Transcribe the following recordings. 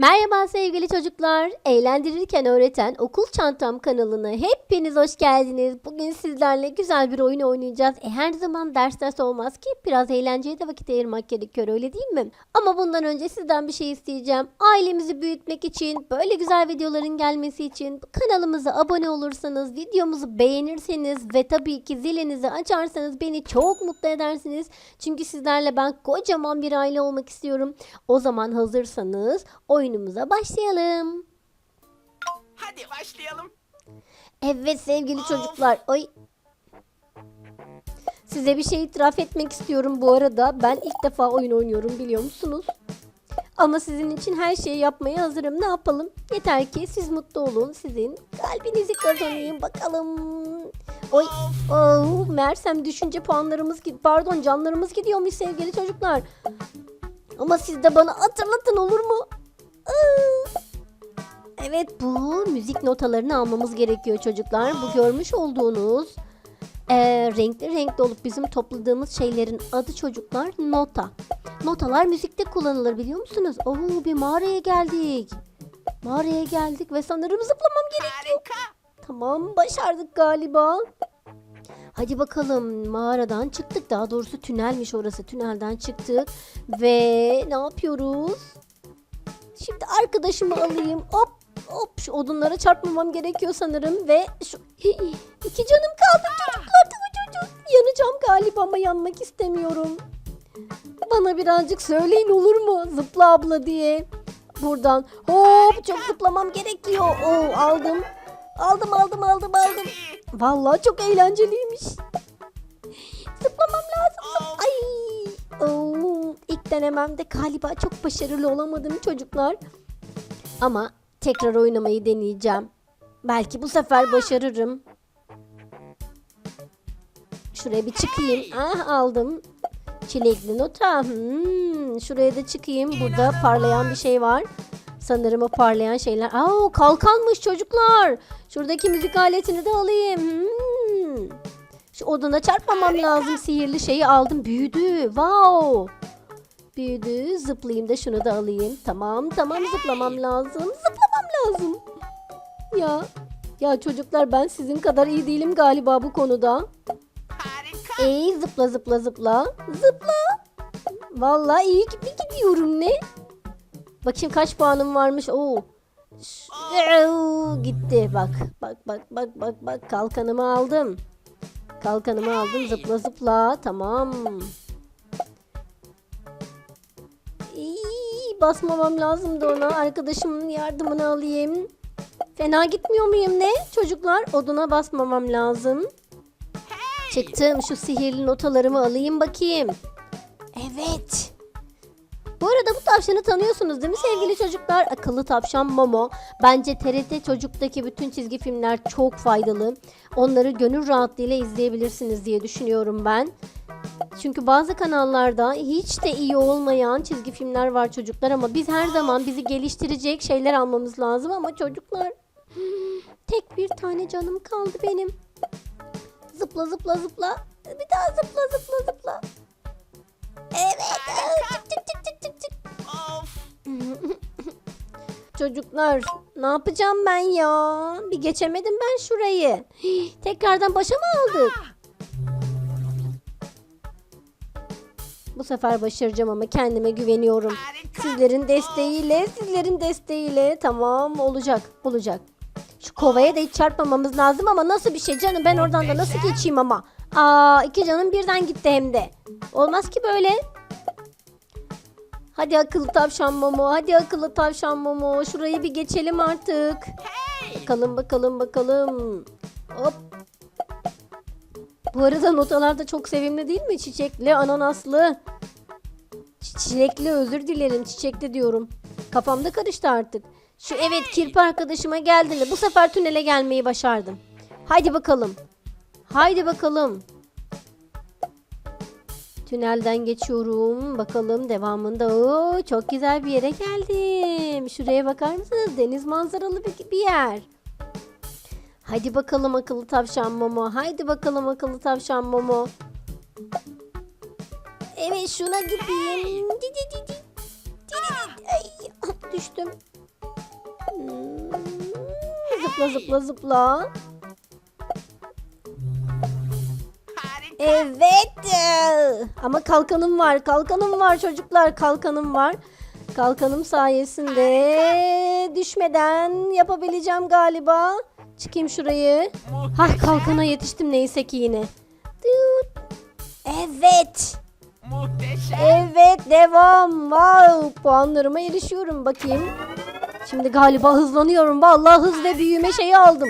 Merhaba sevgili çocuklar. Eğlendirirken öğreten Okul Çantam kanalına hepiniz hoş geldiniz. Bugün sizlerle güzel bir oyun oynayacağız. E her zaman ders ders olmaz ki biraz eğlenceye de vakit ayırmak gerekiyor öyle değil mi? Ama bundan önce sizden bir şey isteyeceğim. Ailemizi büyütmek için, böyle güzel videoların gelmesi için kanalımıza abone olursanız, videomuzu beğenirseniz ve tabii ki zilinizi açarsanız beni çok mutlu edersiniz. Çünkü sizlerle ben kocaman bir aile olmak istiyorum. O zaman hazırsanız oyunumuza başlayalım. Hadi başlayalım. Evet sevgili çocuklar. Ay. Size bir şey itiraf etmek istiyorum bu arada. Ben ilk defa oyun oynuyorum biliyor musunuz? Ama sizin için her şeyi yapmaya hazırım. Ne yapalım? Yeter ki siz mutlu olun. Sizin kalbinizi kazanayım bakalım. Oy. Oh, meğersem düşünce puanlarımız gid pardon canlarımız gidiyormuş sevgili çocuklar. Ama siz de bana hatırlatın olur mu? Evet bu müzik notalarını almamız gerekiyor çocuklar. Bu görmüş olduğunuz eee, renkli renkli olup bizim topladığımız şeylerin adı çocuklar nota. Notalar müzikte kullanılır biliyor musunuz? Oo bir mağaraya geldik. Mağaraya geldik ve sanırım zıplamam gerekiyor. Harika. Tamam başardık galiba. Hadi bakalım mağaradan çıktık. Daha doğrusu tünelmiş orası. Tünelden çıktık. Ve ne yapıyoruz? Şimdi arkadaşımı alayım. Hop hop şu odunlara çarpmamam gerekiyor sanırım. Ve şu iki canım kaldı çocuklar. Çocuk. Yanacağım galiba ama yanmak istemiyorum. Bana birazcık söyleyin olur mu? Zıpla abla diye. Buradan hop çok zıplamam gerekiyor. Oo aldım. Aldım aldım aldım aldım. Vallahi çok eğlenceliymiş. Zıplamam lazım. Oo, ilk denememde galiba çok başarılı olamadım çocuklar. Ama tekrar oynamayı deneyeceğim. Belki bu sefer başarırım. Şuraya bir çıkayım. Ah aldım. Çilekli nota. Hmm, şuraya da çıkayım. Burada parlayan bir şey var. Sanırım o parlayan şeyler. Aa kalkanmış çocuklar. Şuradaki müzik aletini de alayım. Hmm. Şu oduna çarpmamam lazım. Sihirli şeyi aldım. Büyüdü. Wow. Büyüdü. Zıplayayım da şunu da alayım. Tamam tamam zıplamam lazım. Zıplamam lazım. Ya. Ya çocuklar ben sizin kadar iyi değilim galiba bu konuda. Harika. Ey zıpla zıpla zıpla. Zıpla. Vallahi iyi gibi gidiyorum ne? Bakayım kaç puanım varmış. Oo. Ş- Gitti bak. Bak bak bak bak bak kalkanımı aldım. Kalkanımı aldım zıpla zıpla. Tamam. İyi, basmamam lazımdı ona. Arkadaşımın yardımını alayım. Fena gitmiyor muyum ne? Çocuklar oduna basmamam lazım. Çıktım şu sihirli notalarımı alayım bakayım. Tavşanı tanıyorsunuz değil mi sevgili çocuklar? Akıllı tavşan Momo. Bence TRT Çocuk'taki bütün çizgi filmler çok faydalı. Onları gönül rahatlığıyla izleyebilirsiniz diye düşünüyorum ben. Çünkü bazı kanallarda hiç de iyi olmayan çizgi filmler var çocuklar ama biz her zaman bizi geliştirecek şeyler almamız lazım ama çocuklar tek bir tane canım kaldı benim. Zıpla zıpla zıpla. Bir daha zıpla zıpla zıpla. Evet. Çık çık çık çık çık. Çocuklar ne yapacağım ben ya? Bir geçemedim ben şurayı. Hii, Tekrardan başa mı aldık? Bu sefer başaracağım ama kendime güveniyorum. Sizlerin desteğiyle, sizlerin desteğiyle tamam olacak, olacak. Şu kovaya da hiç çarpmamamız lazım ama nasıl bir şey canım ben oradan da nasıl geçeyim ama. Aa iki canım birden gitti hem de. Olmaz ki böyle. Hadi akıllı tavşan Momo, hadi akıllı tavşan Momo. Şurayı bir geçelim artık. Bakalım bakalım bakalım. Hop. Bu arada notalar da çok sevimli değil mi? Çiçekli, ananaslı. Çi- Çilekli özür dilerim. Çiçekli diyorum. Kafamda karıştı artık. Şu evet kirpi arkadaşıma geldiğinde bu sefer tünele gelmeyi başardım. Haydi bakalım. Haydi bakalım. Tünelden geçiyorum. Bakalım devamında. Oo, çok güzel bir yere geldim. Şuraya bakar mısınız? Deniz manzaralı bir, bir yer. Haydi bakalım akıllı tavşan Momo. Haydi bakalım akıllı tavşan Momo. Evet şuna gideyim. Di, di, di, di. Di, di, di. Ay. düştüm. Hmm, Zıpla zıpla zıpla. Evet. Ama kalkanım var. Kalkanım var çocuklar. Kalkanım var. Kalkanım sayesinde düşmeden yapabileceğim galiba. Çıkayım şurayı. Hah kalkana yetiştim neyse ki yine. Evet. Muhteşem. Evet devam. Wow puanlarıma erişiyorum bakayım. Şimdi galiba hızlanıyorum. Vallahi hız ve büyüme şeyi aldım.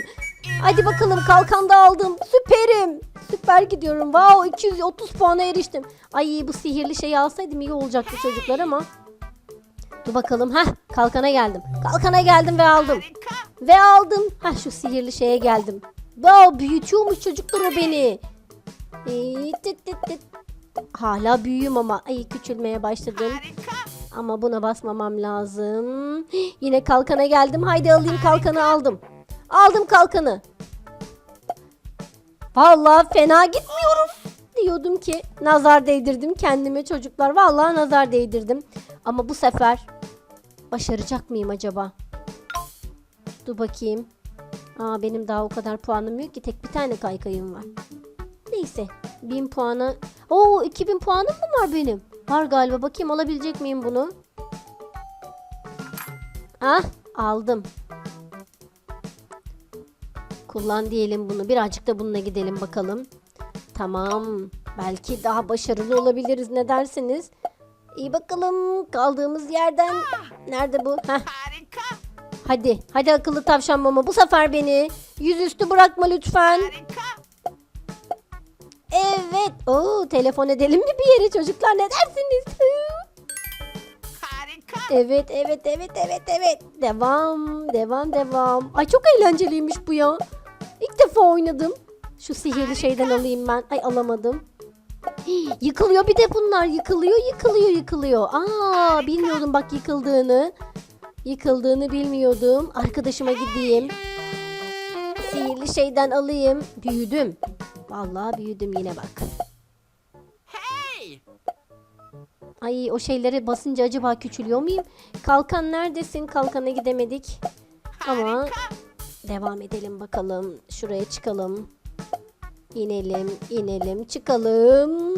Hadi bakalım kalkan da aldım. Süperim. Süper gidiyorum. Wow 230 puana eriştim. Ay bu sihirli şeyi alsaydım iyi olacaktı çocuklar ama. Dur bakalım. Heh kalkana geldim. Kalkana geldim ve aldım. Ve aldım. Ha şu sihirli şeye geldim. Wow büyütüyormuş çocuklar o beni. Ee. Hala büyüğüm ama ay küçülmeye başladım. Ama buna basmamam lazım. Yine kalkana geldim. Haydi alayım kalkanı aldım. Aldım kalkanı. Vallahi fena gitmiyorum. Diyordum ki nazar değdirdim kendime çocuklar. Vallahi nazar değdirdim. Ama bu sefer başaracak mıyım acaba? Dur bakayım. Aa benim daha o kadar puanım yok ki tek bir tane kaykayım var. Neyse 1000 puanı. Oo 2000 puanım mı var benim? Var galiba bakayım alabilecek miyim bunu? Ah aldım. Kullan diyelim bunu. Birazcık da bununla gidelim bakalım. Tamam. Belki daha başarılı olabiliriz. Ne dersiniz? İyi bakalım. Kaldığımız yerden. Nerede bu? Heh. Harika. Hadi. Hadi akıllı tavşan mama. Bu sefer beni yüzüstü bırakma lütfen. Harika. Evet. Oo, telefon edelim mi bir yere çocuklar? Ne dersiniz? Harika. Evet, evet, evet, evet, evet. Devam, devam, devam. Ay çok eğlenceliymiş bu ya. İlk defa oynadım. Şu sihirli şeyden alayım ben. Ay alamadım. Hii, Yıkılıyor bir de bunlar. Yıkılıyor, yıkılıyor, yıkılıyor. Aa, bilmiyordum bak yıkıldığını. Yıkıldığını bilmiyordum. Arkadaşıma gideyim. Sihirli şeyden alayım. Büyüdüm. Vallahi büyüdüm yine bak. Ay o şeyleri basınca acaba küçülüyor muyum? Kalkan neredesin? Kalkana gidemedik. Ama. Devam edelim bakalım. Şuraya çıkalım. İnelim, inelim, çıkalım.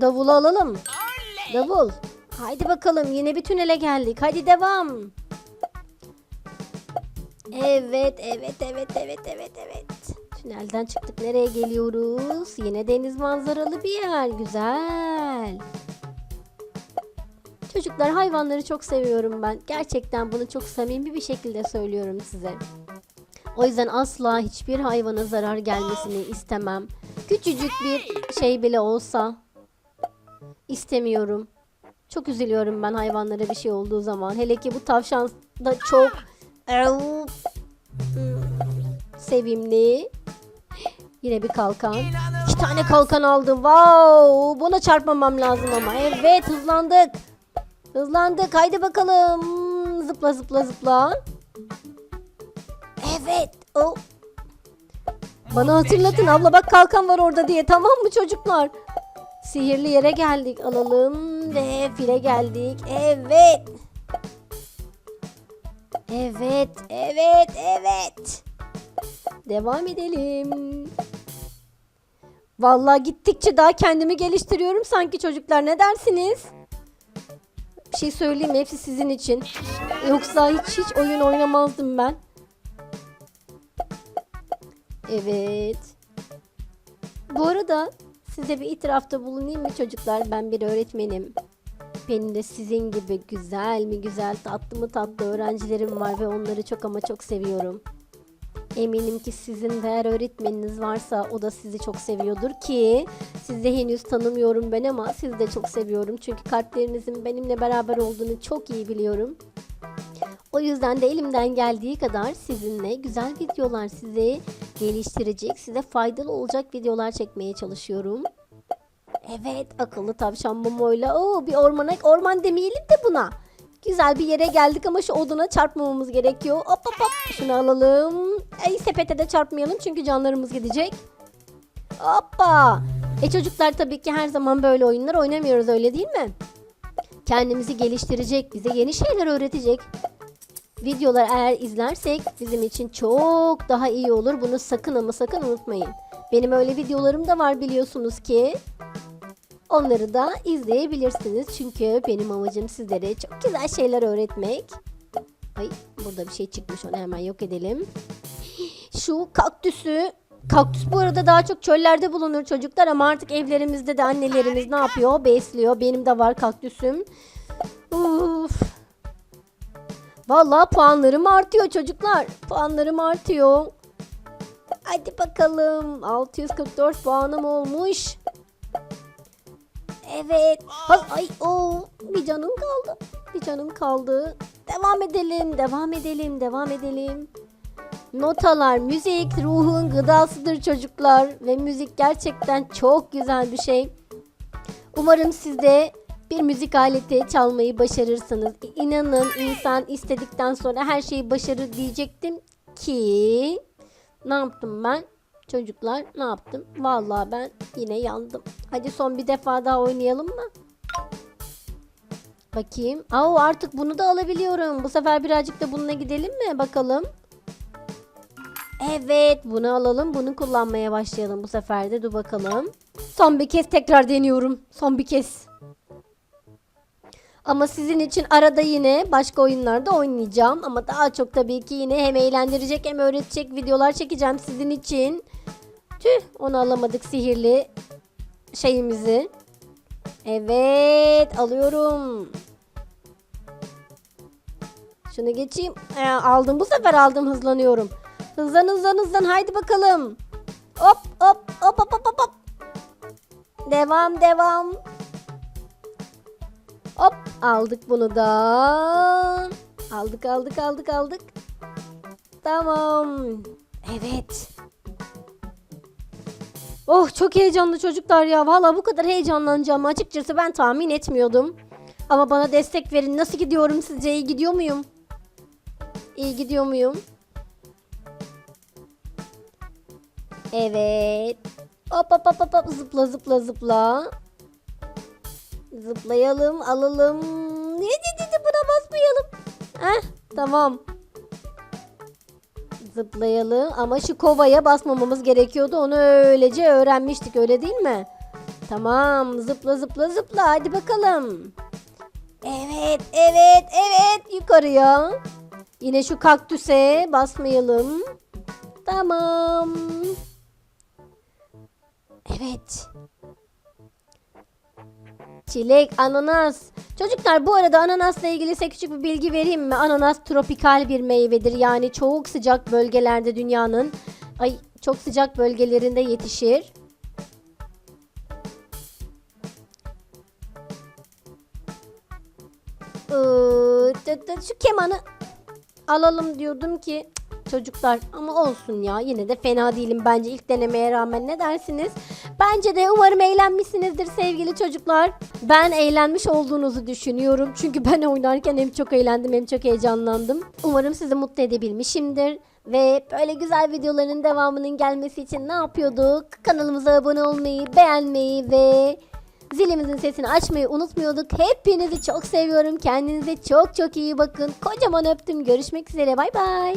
Davulu alalım. Davul. Haydi bakalım yine bir tünele geldik. Hadi devam. Evet, evet, evet, evet, evet, evet. Tünelden çıktık. Nereye geliyoruz? Yine deniz manzaralı bir yer. Güzel. Çocuklar hayvanları çok seviyorum ben. Gerçekten bunu çok samimi bir şekilde söylüyorum size. O yüzden asla hiçbir hayvana zarar gelmesini istemem. Küçücük bir şey bile olsa istemiyorum. Çok üzülüyorum ben hayvanlara bir şey olduğu zaman. Hele ki bu tavşan da çok Ev, sevimli. Yine bir kalkan. İki tane kalkan aldım. Wow! Buna çarpmamam lazım ama. Evet hızlandık. Hızlandık. Haydi bakalım. Zıpla zıpla zıpla. Evet. O. Bana hatırlatın abla bak kalkan var orada diye tamam mı çocuklar? Sihirli yere geldik. Alalım ve file geldik. Evet. Evet, evet, evet. Devam edelim. Vallahi gittikçe daha kendimi geliştiriyorum sanki çocuklar. Ne dersiniz? Bir şey söyleyeyim? Hepsi sizin için. Yoksa hiç hiç oyun oynamazdım ben. Evet. Bu arada size bir itirafta bulunayım mı çocuklar? Ben bir öğretmenim. Benim de sizin gibi güzel mi güzel tatlı mı tatlı öğrencilerim var ve onları çok ama çok seviyorum. Eminim ki sizin de eğer öğretmeniniz varsa o da sizi çok seviyordur ki sizi henüz tanımıyorum ben ama sizi de çok seviyorum. Çünkü kalplerinizin benimle beraber olduğunu çok iyi biliyorum. O yüzden de elimden geldiği kadar sizinle güzel videolar sizi geliştirecek, size faydalı olacak videolar çekmeye çalışıyorum. Evet akıllı tavşan Momo'yla Oo, bir ormana orman demeyelim de buna. Güzel bir yere geldik ama şu oduna çarpmamamız gerekiyor. Hop hop hop şunu alalım. Ay sepete de çarpmayalım çünkü canlarımız gidecek. Hoppa. E çocuklar tabii ki her zaman böyle oyunlar oynamıyoruz öyle değil mi? kendimizi geliştirecek, bize yeni şeyler öğretecek videolar eğer izlersek bizim için çok daha iyi olur. Bunu sakın ama sakın unutmayın. Benim öyle videolarım da var biliyorsunuz ki. Onları da izleyebilirsiniz. Çünkü benim amacım sizlere çok güzel şeyler öğretmek. Ay burada bir şey çıkmış onu hemen yok edelim. Şu kaktüsü Kaktüs bu arada daha çok çöllerde bulunur çocuklar ama artık evlerimizde de annelerimiz ne yapıyor? Besliyor. Benim de var kaktüsüm. Uf. Vallahi puanlarım artıyor çocuklar. Puanlarım artıyor. Hadi bakalım. 644 puanım olmuş. Evet. Ha- Ay o bir canım kaldı. Bir canım kaldı. Devam edelim, devam edelim, devam edelim. Notalar, müzik ruhun gıdasıdır çocuklar ve müzik gerçekten çok güzel bir şey. Umarım siz de bir müzik aleti çalmayı başarırsınız. İnanın insan istedikten sonra her şeyi başarır diyecektim ki ne yaptım ben? Çocuklar ne yaptım? Vallahi ben yine yandım. Hadi son bir defa daha oynayalım mı? Bakayım. Aa artık bunu da alabiliyorum. Bu sefer birazcık da bununla gidelim mi? Bakalım. Evet bunu alalım. Bunu kullanmaya başlayalım bu sefer de. Dur bakalım. Son bir kez tekrar deniyorum. Son bir kez. Ama sizin için arada yine başka oyunlarda oynayacağım. Ama daha çok tabii ki yine hem eğlendirecek hem öğretecek videolar çekeceğim sizin için. Tüh onu alamadık sihirli şeyimizi. Evet alıyorum. Şunu geçeyim. Ee, aldım bu sefer aldım hızlanıyorum. Hızlan hızlan hızlan haydi bakalım. Hop hop hop hop hop hop. Devam devam. Hop aldık bunu da. Aldık aldık aldık aldık. Tamam. Evet. Oh çok heyecanlı çocuklar ya. Valla bu kadar heyecanlanacağımı açıkçası ben tahmin etmiyordum. Ama bana destek verin. Nasıl gidiyorum sizce? İyi gidiyor muyum? İyi gidiyor muyum? Evet. Hop hop hop hop zıpla zıpla zıpla. Zıplayalım alalım. Ne dedi buna basmayalım. Heh tamam. Zıplayalım ama şu kovaya basmamamız gerekiyordu. Onu öylece öğrenmiştik öyle değil mi? Tamam zıpla zıpla zıpla hadi bakalım. Evet evet evet yukarıya. Yine şu kaktüse basmayalım. Tamam. Evet. Çilek, ananas. Çocuklar bu arada ananasla ilgili size küçük bir bilgi vereyim mi? Ananas tropikal bir meyvedir. Yani çok sıcak bölgelerde dünyanın ay çok sıcak bölgelerinde yetişir. Şu kemanı alalım diyordum ki çocuklar ama olsun ya yine de fena değilim bence ilk denemeye rağmen ne dersiniz? Bence de umarım eğlenmişsinizdir sevgili çocuklar. Ben eğlenmiş olduğunuzu düşünüyorum çünkü ben oynarken hem çok eğlendim hem çok heyecanlandım. Umarım sizi mutlu edebilmişimdir. Ve böyle güzel videoların devamının gelmesi için ne yapıyorduk? Kanalımıza abone olmayı, beğenmeyi ve zilimizin sesini açmayı unutmuyorduk. Hepinizi çok seviyorum. Kendinize çok çok iyi bakın. Kocaman öptüm. Görüşmek üzere. Bay bay.